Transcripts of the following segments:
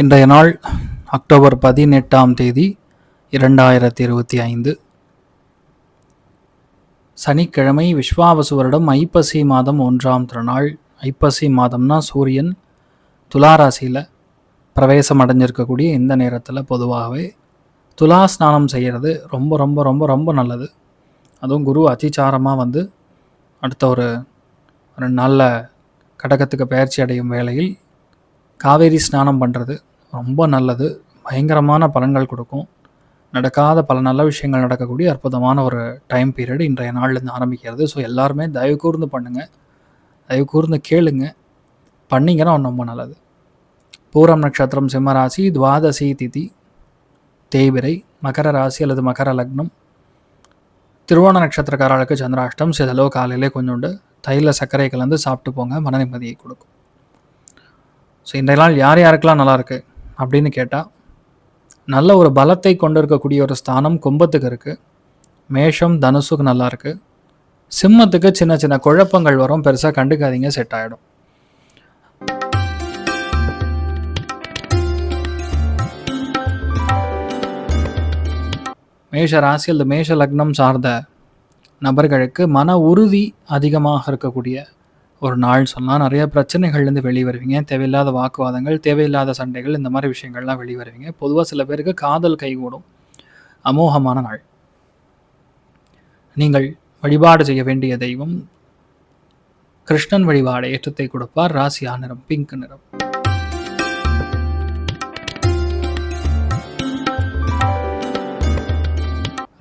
இன்றைய நாள் அக்டோபர் பதினெட்டாம் தேதி இரண்டாயிரத்தி இருபத்தி ஐந்து. சனிக்கிழமை விஸ்வாவசு வருடம் ஐப்பசி மாதம் ஒன்றாம் திருநாள். ஐப்பசி மாதம்னா சூரியன் துலாராசியில் பிரவேசம் அடைஞ்சிருக்கக்கூடிய இந்த நேரத்தில் பொதுவாகவே துலா ஸ்நானம் செய்கிறது ரொம்ப ரொம்ப ரொம்ப ரொம்ப நல்லது. அதுவும் குரு அதிச்சாரமாக வந்து அடுத்த ஒரு ரெண்டு நாளில் கடகத்துக்கு பயிற்சி அடையும் வேளையில் காவேரி ஸ்நானம் பண்ணுறது ரொம்ப நல்லது. பயங்கரமான பலன்கள் கொடுக்கும். நடக்காத பல நல்ல விஷயங்கள் நடக்கக்கூடிய அற்புதமான ஒரு டைம் பீரியட் இன்றைய நாள்லேருந்து ஆரம்பிக்கிறது. ஸோ எல்லாருமே தயவு கூர்ந்து பண்ணுங்கள் தயவு கூர்ந்து கேளுங்க. பண்ணிங்கன்னா ரொம்ப நல்லது. பூரம் நட்சத்திரம் சிம்மராசி துவாதசி திதி தேய்பிரை மகர ராசி அல்லது மகர லக்னம். திருவோண நட்சத்திரக்காரர்களுக்கு சந்திராஷ்டம் சிதலோ காலையிலே கொஞ்சோண்டு தைல சர்க்கரை கலந்து சாப்பிட்டு போங்க. மன நிம்மதியை கொடுக்கும். ஸோ இந்த நாள் யார் யாருக்கெல்லாம் நல்லாயிருக்கு அப்படின்னு கேட்டால் நல்ல ஒரு பலத்தை கொண்டு இருக்கக்கூடிய ஒரு ஸ்தானம் கும்பத்துக்கு இருக்குது மேஷம் தனுசுக்கு நல்லாயிருக்கு சிம்மத்துக்கு சின்ன சின்ன குழப்பங்கள் வரும். பெருசாக கண்டுக்காதீங்க செட் ஆகிடும் மேஷ ராசி அல்லது மேஷ லக்னம் சார்ந்த நபர்களுக்கு மன உறுதி அதிகமாக இருக்கக்கூடிய ஒரு நாள் சொன்னால் நிறைய பிரச்சனைகள்லேருந்து வெளியே வருவீங்க தேவையில்லாத வாக்குவாதங்கள் தேவையில்லாத சண்டைகள் இந்த மாதிரி விஷயங்கள்லாம் வெளியே வருவீங்க பொதுவாக சில பேருக்கு காதல் கைகூடும். அமோகமான நாள். நீங்கள் வழிபாடு செய்ய வேண்டிய தெய்வம் கிருஷ்ணன் வழிபாடு ஏற்றத்தை கொடுப்பார். ராசியா நிறம் பிங்க் நிறம்.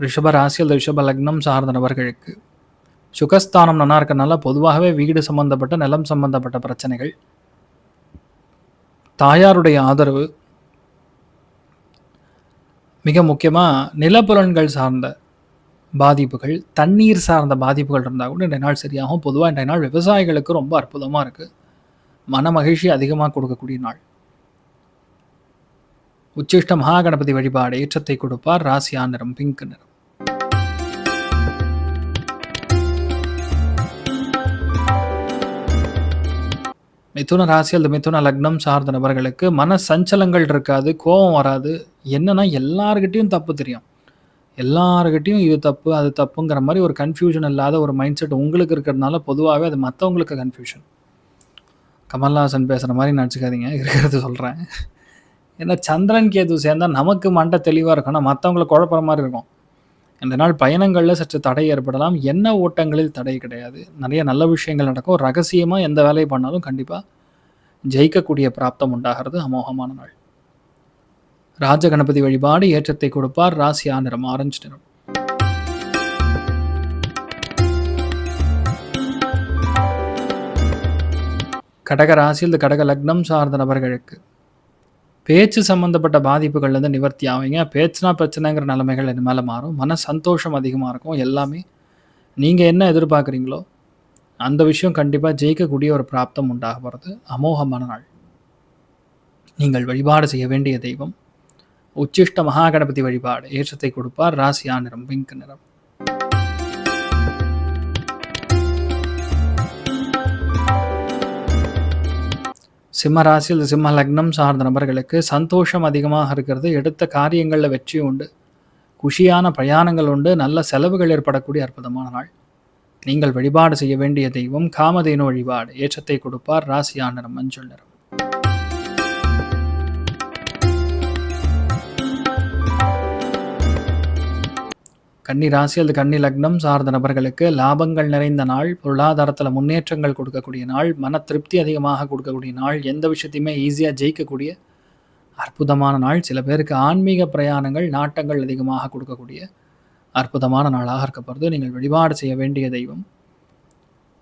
ரிஷப ராசி அல்லது ரிஷப லக்னம் சார்ந்த நபர்களுக்கு சுகஸ்தானம் நல்லா இருக்கனால பொதுவாகவே வீடு சம்பந்தப்பட்ட நிலம் சம்பந்தப்பட்ட பிரச்சனைகள். தாயாருடைய ஆதரவு. மிக முக்கியமாக நிலப்புலன்கள் சார்ந்த பாதிப்புகள் தண்ணீர் சார்ந்த பாதிப்புகள் இருந்தால் கூட இன்றைய நாள் சரியாகும். பொதுவாக இன்றைய நாள் விவசாயிகளுக்கு ரொம்ப அற்புதமாக இருக்குது மன மகிழ்ச்சி அதிகமாக கொடுக்கக்கூடிய நாள். உச்சிஷ்ட மகாகணபதி வழிபாடு ஏற்றத்தை கொடுப்பார். ராசியா நிறம் பிங்க் நிறம். மிதுன ராசி அல்லது மிதுன லக்னம் சார்ந்த நபர்களுக்கு மன சஞ்சலங்கள் இருக்காது கோபம் வராது. என்னன்னா எல்லாருக்கிட்டையும் தப்பு தெரியும். எல்லாருக்கிட்டையும் இது தப்பு அது தப்புங்கிற மாதிரி ஒரு கன்ஃபியூஷன் இல்லாத ஒரு மைண்ட் செட் உங்களுக்கு இருக்கிறதுனால பொதுவாகவே அது மற்றவங்களுக்கு கன்ஃபியூஷன் கமல்ஹாசன் பேசுகிற மாதிரி நினச்சிக்காதீங்க இருக்கிறது சொல்கிறேன் ஏன்னா சந்திரன் கேது சேர்ந்தால் நமக்கு மண்டை தெளிவாக இருக்கணும் மற்றவங்களை குழப்புற மாதிரி இருக்கும். இந்த நாள் பயணங்களில் சற்று தடை ஏற்படலாம். என்ன ஓட்டங்களில் தடை கிடையாது. நிறைய நல்ல விஷயங்கள் நடக்கும். ரகசியமாக எந்த வேலையை பண்ணாலும் கண்டிப்பாக ஜெயிக்கக்கூடிய பிராப்தம் உண்டாகிறது. அமோகமான நாள். ராஜ கணபதி வழிபாடு ஏற்றத்தை கொடுப்பார். ராசியா நிறம் ஆரஞ்சு நிறம். கடக ராசியில் இந்த கடக லக்னம் சார்ந்த நபர்களுக்கு. பேச்சு சம்மந்தப்பட்ட பாதிப்புகள்லேருந்து நிவர்த்தி ஆவீங்க. பேச்சுனா பிரச்சனைங்கிற நிலைமைகள் இது மேலே மாறும்? மன சந்தோஷம் அதிகமாக இருக்கும். எல்லாமே நீங்கள் என்ன எதிர்பார்க்குறீங்களோ அந்த விஷயம் கண்டிப்பாக ஜெயிக்கக்கூடிய ஒரு பிராப்தம் உண்டாக போகிறது அமோகமான நாள். நீங்கள் வழிபாடு செய்ய வேண்டிய தெய்வம். உச்சிஷ்ட மகா கணபதி வழிபாடு. ஏற்றத்தை கொடுப்பார். ராசியா நிறம் பிங்க் நிறம். சிம்ம ராசி அல்லது சிம்ம லக்னம் சார்ந்த நபர்களுக்கு சந்தோஷம் அதிகமாக இருக்கிறது. எடுத்த காரியங்களில் வெற்றி உண்டு. குஷியான பிரயாணங்கள் உண்டு. நல்ல செலவுகள் ஏற்படக்கூடிய அற்புதமான நாள். நீங்கள் வழிபாடு செய்ய வேண்டிய தெய்வம் காமதேனு வழிபாடு. ஏற்றத்தை கொடுப்பார் ராசியா மஞ்சள் நிறம். கன்னி ராசி அல்லது கன்னி லக்னம் சார்ந்த நபர்களுக்கு லாபங்கள் நிறைந்த நாள் பொருளாதாரத்தில் முன்னேற்றங்கள் கொடுக்கக்கூடிய நாள் மன திருப்தி அதிகமாக கொடுக்கக்கூடிய நாள் எந்த விஷயத்தையுமே ஈஸியாக ஜெயிக்கக்கூடிய அற்புதமான நாள். சில பேருக்கு ஆன்மீக பிரயாணங்கள் நாட்டங்கள் அதிகமாக கொடுக்கக்கூடிய அற்புதமான நாளாக இருக்கப்படுது நீங்கள் வழிபாடு செய்ய வேண்டிய தெய்வம்.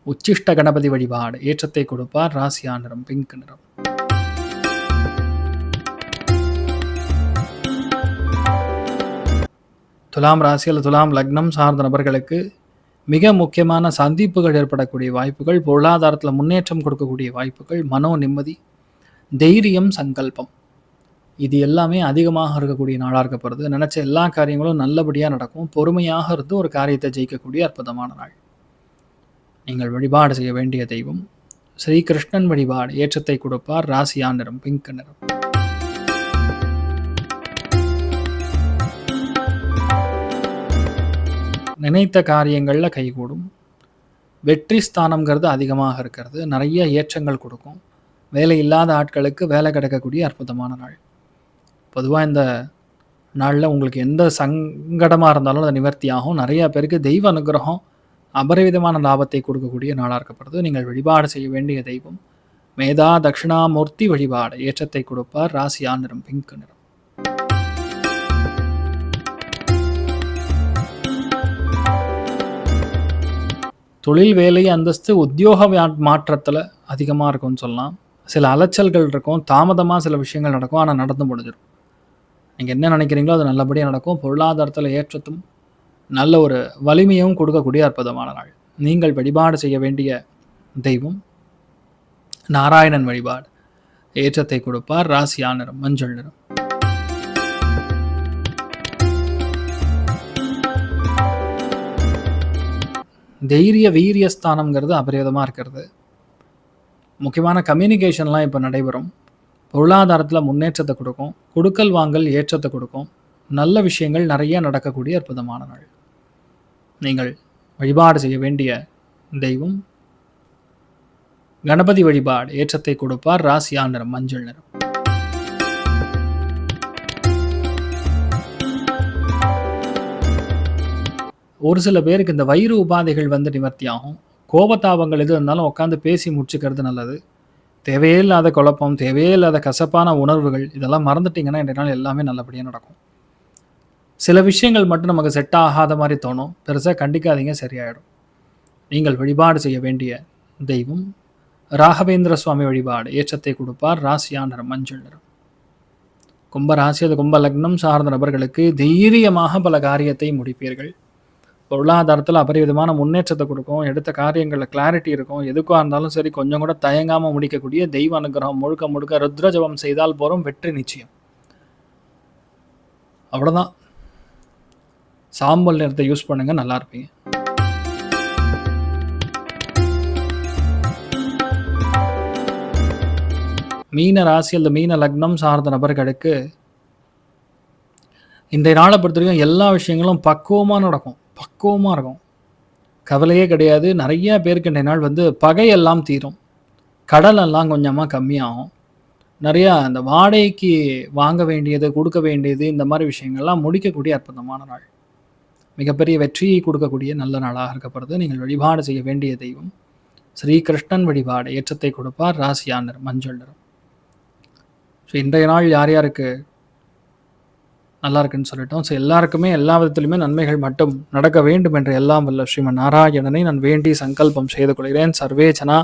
உச்சிஷ்ட கணபதி வழிபாடு. ஏற்றத்தை கொடுப்பார். ராசியா நிறம் பிங்க் நிறம். துலாம் ராசி அல்லது துலாம் லக்னம் சார்ந்த நபர்களுக்கு மிக முக்கியமான சந்திப்புகள் ஏற்படக்கூடிய வாய்ப்புகள் பொருளாதாரத்தில் முன்னேற்றம் கொடுக்கக்கூடிய வாய்ப்புகள் மனோ நிம்மதி தைரியம் சங்கல்பம். இது எல்லாமே அதிகமாக இருக்கக்கூடிய நாளாக இருக்கப்படுது நினச்ச எல்லா காரியங்களும் நல்லபடியாக நடக்கும். பொறுமையாக இருந்து ஒரு காரியத்தை ஜெயிக்கக்கூடிய அற்புதமான நாள். நீங்கள் வழிபாடு செய்ய வேண்டிய தெய்வம். ஸ்ரீகிருஷ்ணன் வழிபாடு ஏற்றத்தை கொடுப்பார். ராசியா நிறம் பிங்க் நிறம். நினைத்த காரியங்களில் கைகூடும். வெற்றி ஸ்தானம்ங்கிறது அதிகமாக இருக்கிறது. நிறைய ஏற்றங்கள் கொடுக்கும். வேலை இல்லாத ஆட்களுக்கு வேலை கிடைக்கக்கூடிய அற்புதமான நாள். பொதுவாக இந்த நாளில் உங்களுக்கு எந்த சங்கடமாக இருந்தாலும் அது நிவர்த்தி ஆகும். நிறைய பேருக்கு தெய்வ அனுகிரகம் அபரிவிதமான லாபத்தை கொடுக்கக்கூடிய நாளாக இருக்கப்படுது. நீங்கள் வழிபாடு செய்ய வேண்டிய தெய்வம். மேதா தட்சிணாமூர்த்தி வழிபாடு. ஏற்றத்தை கொடுப்பார். ராசியா நிறம் பிங்க் நிறம். தொழில் வேலை அந்தஸ்து உத்தியோக மாற்றத்தில் அதிகமாக இருக்கும்னு சொல்லலாம். சில அலைச்சல்கள் இருக்கும். தாமதமாக சில விஷயங்கள் நடக்கும். ஆனால் நடந்து முடிஞ்சிடும். நீங்கள் என்ன நினைக்கிறீங்களோ அது நல்லபடியாக நடக்கும். பொருளாதாரத்தில் ஏற்றத்தும் நல்ல ஒரு வலிமையும் கொடுக்கக்கூடிய அற்புதமான நாள். நீங்கள் வழிபாடு செய்ய வேண்டிய தெய்வம் நாராயணன் வழிபாடு. ஏற்றத்தை கொடுப்பார். ராசியா நிறம் மஞ்சள் நிறம். தைரிய வீரியஸ்தானம்ங்கிறது அபரிவிதமாக இருக்கிறது. முக்கியமான கம்யூனிகேஷன்லாம் இப்போ நடைபெறும். பொருளாதாரத்தில் முன்னேற்றத்தை கொடுக்கும். கொடுக்கல் வாங்கல் ஏற்றத்தை கொடுக்கும். நல்ல விஷயங்கள் நிறைய நடக்கக்கூடிய அற்புதமான நாள். நீங்கள் வழிபாடு செய்ய வேண்டிய தெய்வம். கணபதி வழிபாடு ஏற்றத்தை கொடுப்பார். ராசியா நிறம் மஞ்சள் நிறம். ஒரு சில பேருக்கு இந்த வயிறு உபாதைகள் வந்து நிவர்த்தி ஆகும் கோபத்தாபங்கள் எது இருந்தாலும் உட்காந்து பேசி முடிச்சுக்கிறது நல்லது. தேவையில்லாத குழப்பம் தேவையில்லாத கசப்பான உணர்வுகள் இதெல்லாம் மறந்துட்டிங்கன்னா இன்றைய நாள் எல்லாமே நல்லபடியாக நடக்கும். சில விஷயங்கள் மட்டும் நமக்கு செட் ஆகாத மாதிரி தோணும். பெருசாக கண்டிக்காதீங்க சரியாயிடும். நீங்கள் வழிபாடு செய்ய வேண்டிய தெய்வம் ராகவேந்திர சுவாமி வழிபாடு. ஏற்றத்தை கொடுப்பார் ராசியா நிறம் மஞ்சள் நிறம். கும்ப ராசி அது கும்ப லக்னம் சார்ந்த நபர்களுக்கு தைரியமாக பல காரியத்தை முடிப்பீர்கள். பொருளாதாரத்தில் அபரிவிதமான முன்னேற்றத்தை கொடுக்கும் எடுத்த காரியங்களில் கிளாரிட்டி இருக்கும் எதுக்காக இருந்தாலும் சரி கொஞ்சம் கூட தயங்காமல் முடிக்கக்கூடிய தெய்வ அனுகிரகம் முழுக்க முழுக்க ருத்ரஜபம் செய்தால் போகிறோம் வெற்றி நிச்சயம். அவ்வளோதான் சாம்பல் நிறத்தை யூஸ் பண்ணுங்க நல்லா இருப்பீங்க. மீன ராசி அல்லது மீன லக்னம் சார்ந்த நபர்களுக்கு இன்றைய நாளை பொறுத்த வரைக்கும் எல்லா விஷயங்களும் பக்குவமாக நடக்கும். பக்குவமாக இருக்கும். கவலையே கிடையாது. நிறைய பேருக்கு இன்றைய நாள் வந்து பகையெல்லாம் தீரும். கடலெல்லாம் கொஞ்சமாக கம்மியாகும். நிறையா அந்த வாடகைக்கு வாங்க வேண்டியது கொடுக்க வேண்டியது இந்த மாதிரி விஷயங்கள்லாம் முடிக்கக்கூடிய அற்புதமான நாள். மிகப்பெரிய வெற்றியை கொடுக்கக்கூடிய நல்ல நாளாக இருக்கப்படுது. நீங்கள் வழிபாடு செய்ய வேண்டிய தெய்வம். ஸ்ரீகிருஷ்ணன் வழிபாடு ஏற்றத்தை கொடுப்பார். ராசியா மஞ்சள் நிறம். ஸோ இன்றைய நாள் யார் யாருக்கு நல்லா இருக்குன்னு சொல்லிட்டோம். ஸோ எல்லாருக்குமே எல்லா விதத்திலுமே நன்மைகள் மட்டும் நடக்க வேண்டும் என்று எல்லாம் வல்ல ஸ்ரீமன் நாராயணனை நான் வேண்டி சங்கல்பம் செய்து கொள்கிறேன். சர்வேச்சனா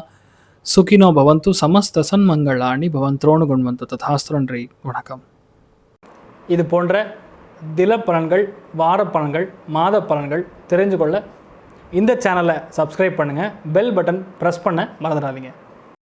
சுகினோ பவந்து சமஸ்த சன்மங்களாணி பவந்த்ரோணு குண்வந்து ததாஸ்திரன்றி. வணக்கம். இது போன்ற தில பலன்கள் வார பலன்கள் மாத பலன்கள் தெரிஞ்சு கொள்ள இந்த சேனலை சப்ஸ்கிரைப் பண்ணுங்கள் பெல் பட்டன் ப்ரெஸ் பண்ண மறந்துடாதீங்க.